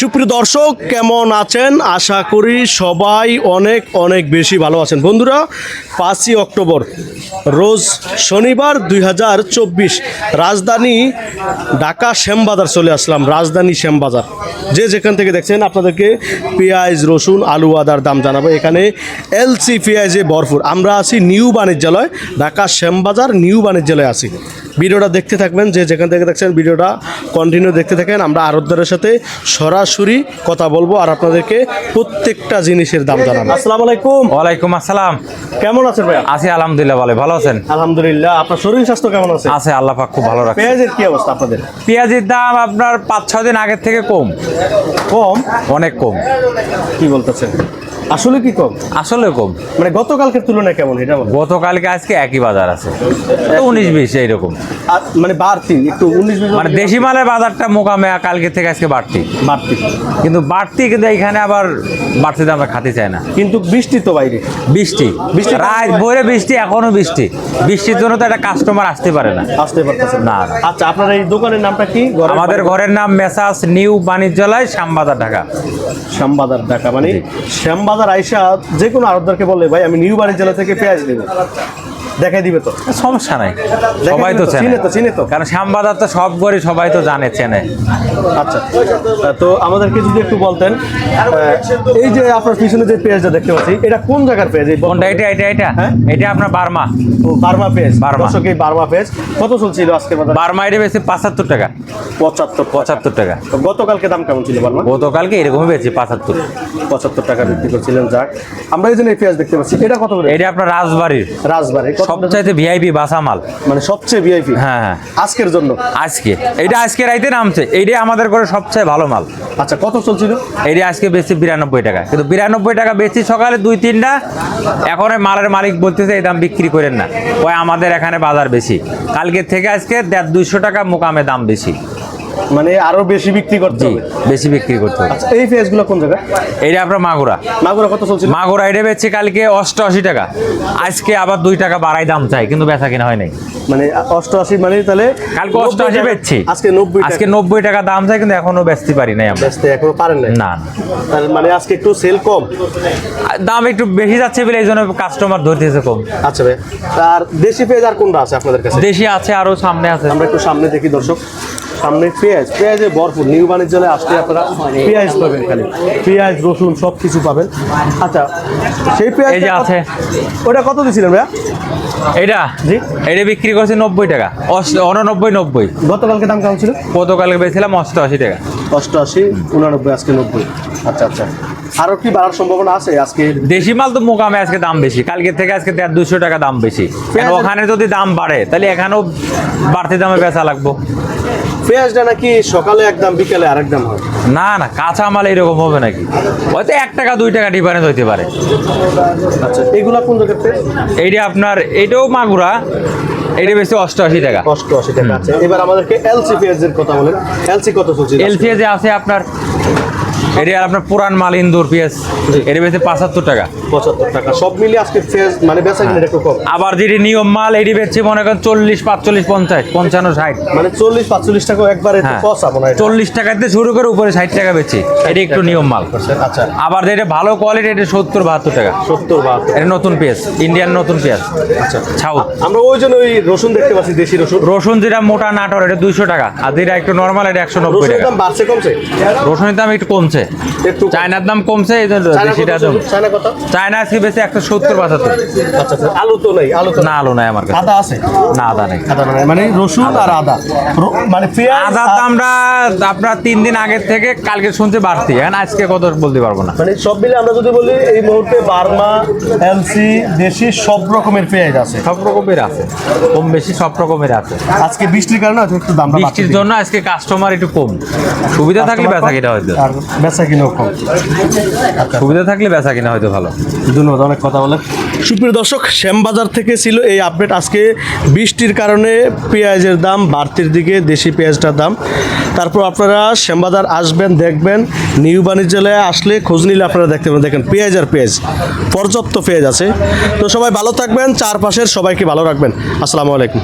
সুপ্রিয় দর্শক, কেমন আছেন? আশা করি সবাই অনেক অনেক বেশি ভালো আছেন। বন্ধুরা, পাঁচই অক্টোবর, রোজ শনিবার দুই হাজার চব্বিশ, রাজধানী ঢাকা শ্যামবাজার চলে আসলাম, রাজধানী শ্যামবাজার। যে যেখান থেকে দেখছেন, আপনাদেরকে পেঁয়াজ, রসুন, আলু, আদার দাম জানাব। এখানে এলসি পেঁয়াজে ভরপুর। আমরা আছি নিউ বাণিজ্যালয়, ঢাকা শ্যামবাজার নিউ বাণিজ্যালয়ে আছি। ভিডিওটা দেখতে থাকবেন, যে যেখান থেকে দেখছেন, ভিডিওটা কন্টিনিউ দেখতে থাকেন। আমরা আরবদারের সাথে সরাসরি কথা বলব আর আপনাদেরকে প্রত্যেকটা জিনিসের দাম জানাব। আসসালামু আলাইকুম। ওয়ালাইকুম আসসালাম। কেমন আছেন ভাই আছি আলহামদুলিল্লাহ ভালো। ভালো আছেন? আলহামদুলিল্লাহ। আপনার শরীর স্বাস্থ্য কেমন আছে? আছে আল্লাহ পাক খুব ভালো রাখে পেঁয়াজের কি অবস্থা আপনাদের? পেঁয়াজের দাম আপনার পাঁচ ছয় দিন আগের থেকে কম। কম? অনেক কম। কি বলতেছেন? আসলে কি কম? আসলে কম। মানে গতকালকের তুলনায় কেমন? এটা? গতকালকে আজকে একই বাজার আছে। উনিশ বিশ এইরকম। মানে বাড়তি একটু উনিশ বিশ মানে দেশি মালের বাজারটা মোকামে কালকে থেকে আজকে বাড়তি। বাড়তি। কিন্তু বাড়তি কিন্তু এখানে আবার বাড়তি দাম আমরা খাতে চাই না। কিন্তু বৃষ্টি তো বাইরে। বৃষ্টি। বৃষ্টি- রাত ভোরে বৃষ্টি এখনও বৃষ্টি। বৃষ্টির জন্য তো একটা কাস্টমার আসতে পারে না। আসতে পারতেছেন না। আচ্ছা আপনার এই দোকানের নামটা কি? আমাদের ঘরের নাম মেসাস নিউ বাণিজ্যালয় শ্যামবাজার ঢাকা। শ্যামবাজার ঢাকা মানে শ্যামবাজার আইসা যে কোনো আরবদারকে বললে ভাই আমি নিউ বাড়ি জেলা থেকে পেঁয়াজ দেবো দেখাই দিবে তো। সমস্যা নাই। সবাই তো চেনে তো, চিনে তো। কারণ শ্যামবাজার তো সব ঘরে সবাই তো জানে চেনে। আচ্ছা তো আমাদেরকে যদি একটু বলতেন এই যে আপনার পিছনে যে পেঁয়াজটা দেখতে পাচ্ছি এটা কোন জায়গার পেঁয়াজ? কোনটা? এটা এটা এটা? হ্যাঁ? এটা আপনার বার্মা। ও, বার্মা পেঁয়াজ। বার্মা। দর্শক এই বার্মা পেঁয়াজ কত চলছিল আজকে বাজার? বার্মা এটা বেশি পঁচাত্তর টাকা। পঁচাত্তর পঁচাত্তর টাকা। তো গতকালকে দাম কেমন ছিল বার্মা? গতকালকে এরকমই বেশি পঁচাত্তর। পঁচাত্তর টাকা বিক্রি করছিলেন যাক। আমরা এই জন্য এই পেঁয়াজ দেখতে পাচ্ছি। এটা কত করে? এটা আপনার রাজবাড়ির। রাজবাড়ি কত করে? সবচাইতে ভিআইপি বাসা মাল। মানে সবচেয়ে ভিআইপি হ্যাঁ হ্যাঁ। আজকের জন্য? আজকে। এটা আজকে রাইতে নামছে। এইটাই আমাদের করে সবচেয়ে ভালো মাল। আচ্ছা কত চলছিল? এইটা আজকে বেশি বিরানব্বই টাকা। কিন্তু বিরানব্বই টাকা বেশি সকালে দুই তিনটা। এখন ওই মালের মালিক বলতেছে এই দাম বিক্রি করেন না। ওই আমাদের এখানে বাজার বেশি। কালকের থেকে আজকে দেড় দুইশো টাকা মোকামে দাম বেশি। মানে আরও বেশি বিক্রি করতে হবে? বেশি বিক্রি করতে হবে। আচ্ছা এই পেঁয়াজগুলো কোন জায়গায়? এইটা আপনার মাগুরা। মাগুরা কত চলছিল মাগুরা এটা বেচছে কালকে অষ্টআশি টাকা। আজকে আবার দুই টাকা বাড়াই দাম চাই কিন্তু বেচা কিনা হয় নাই। মানে অষ্টআশি মানে তাহলে কালকে 90 অষ্টআশি বেচছি। আজকে নব্বই আজকে নব্বই টাকা দাম চাই কিন্তু এখনও বেচতে পারি নাই আমরা। বেচতে এখনও পারেন না তার মানে আজকে একটু সেল কম? দাম একটু বেশি যাচ্ছে বলে এই জন্য কাস্টমার ধরতেছে কম। আচ্ছা ভাই আর দেশি পেঁয়াজ আর কোনটা আছে আপনাদের কাছে? দেশি আছে আরও সামনে আছে। আমরা একটু সামনে দেখি দর্শক। সামনে পেঁয়াজ। পেঁয়াজে ভরপুর নিউ বাণিজ্যালয়ে আসলে আপনারা পেঁয়াজ পাবেন খালি পেঁয়াজ রসুন সব কিছু পাবেন। আচ্ছা সেই পেঁয়াজ এই যে আছে। ওটা কত দিয়েছিলেন ভাইয়া? এটা জি। এটা বিক্রি করছে নব্বই টাকা। উননব্বই নব্বই। গতকালকে দাম কেমন ছিল? গতকালকে বেছিলাম অষ্টআশি টাকা। অষ্টআশি উনানব্বই আজকে নব্বই। আচ্ছা আচ্ছা। আরও কি বাড়ার সম্ভাবনা আছে আজকে? দেশি মাল তো মোকামে আজকে দাম বেশি। কালকে থেকে আজকে দেড় দুশো টাকা দাম বেশি। ওখানে যদি দাম বাড়ে তাহলে এখানেও বাড়তি দামে বেচা লাগবো। পেঁয়াজটা নাকি সকালে একদম বিকেলে আরেক দাম হয়? না না কাঁচা মাল এরকম হবে নাকি? হয়তো এক টাকা দুই টাকা ডিফারেন্স হইতে পারে। আচ্ছা এগুলা কোন জায়গার এইটা আপনার এটাও মাগুরা এটা বেশি অষ্টআশি টাকা। অষ্টআশি টাকা আছে এবার আমাদেরকে এলসি পেঁয়াজের কথা বলেন। এলসি কত চলছে? এলপিএজে আছে আপনার এটা আপনার পুরান মাল ইন্দুর পেঁয়াজ এটা বেশি পঁচাত্তর টাকা। পঁচাত্তর টাকা। সব মিলিয়ে আজকে পেঁয়াজ মানে বেচা কিনা একটু কম। আবার যেটি নিয়ম মাল এটি বেচছি মনে করেন চল্লিশ পাঁচচল্লিশ পঞ্চাশ পঞ্চান্ন ষাট। মানে চল্লিশ পাঁচচল্লিশ টাকা একবারে হ্যাঁ। মনে হয়। চল্লিশ টাকাতে শুরু করে উপরে ষাট টাকা বেচছি। এটি একটু নিয়ম মাল। আচ্ছা আবার যেটা ভালো কোয়ালিটি এটা সত্তর বাহাত্তর টাকা। সত্তর বাহাত্তর। এটা নতুন পেঁয়াজ ইন্ডিয়ান নতুন পেঁয়াজ আচ্ছা। ছাউ আমরা ওই জন্য ওই রসুন দেখতে পাচ্ছি দেশি রসুন। রসুন যেটা মোটা নাটর এটা দুইশো টাকা। আর যেটা একটু নর্মাল এটা একশো নব্বই টাকা। বাড়ছে কমছে? রসুনের দাম একটু কমছে। একটু চায়নার দাম কমছে এই জন্য দেশিটা দাম। চায়না কত? চায়না আজকে বেশি একশো সত্তর পঁচাত্তর আচ্ছা আচ্ছা আলু তো নেই আলু তো না আলু নাই আমার কাছে। আদা আছে? না আদা নেই। আদা মানে মানে রসুন আর আদা। মানে পেঁয়াজ দামটা আপনার দিন থেকে কালকে বাড়তি। এখন আজকে কত বলতে পারব না। মানে সব মিলে আমরা যদি বলি এই মুহূর্তে বার্মা এলসি দেশি সব রকমের পেঁয়াজ আছে। সব রকমের আছে। কম বেশি সব রকমের আছে। আজকে বৃষ্টির কারণে একটু দামটা বৃষ্টির জন্য আজকে কাস্টমার একটু কম। সুবিধা থাকলে বেচা কিনা হয়তো আর বেচা কিনেও কম। সুবিধা থাকলে বেচা কিনা হয়তো ভালো। ধন্যবাদ অনেক কথা বলে। সুপ্রিয় দর্শক শ্যামবাজার থেকে ছিল এই আপডেট। আজকে বৃষ্টির কারণে পেঁয়াজের দাম বাড়তির দিকে দেশি পেঁয়াজটার দাম। তারপর আপনারা শ্যামবাজার আসবেন দেখবেন। নিউ বাণিজ্যালয়ে আসলে খোঁজ নিলে আপনারা দেখতে পাবেন। দেখেন পেঁয়াজ আর পেঁয়াজ পর্যাপ্ত পেঁয়াজ আছে। তো সবাই ভালো থাকবেন চারপাশের সবাইকে ভালো রাখবেন। আসসালামু আলাইকুম।